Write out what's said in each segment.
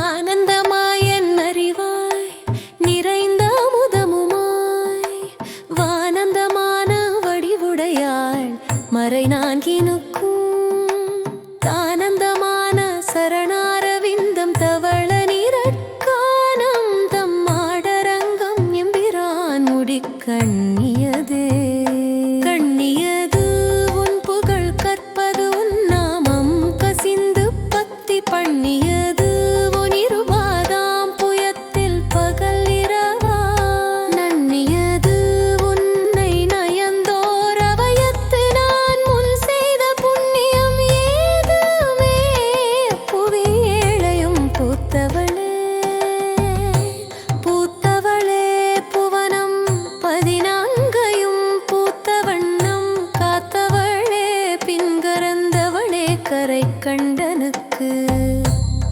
ஆனந்தமாயன் அறிவாய் நிறைந்த அமுதமுமாய் வானந்தமான வடிவுடையாள் மறை நான்கினுக்கும் மூவரை கண்டனுக்கு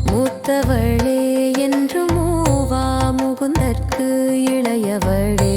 மூத்தவளே என்று மூவா முகுந்தற்கு இளையவளே.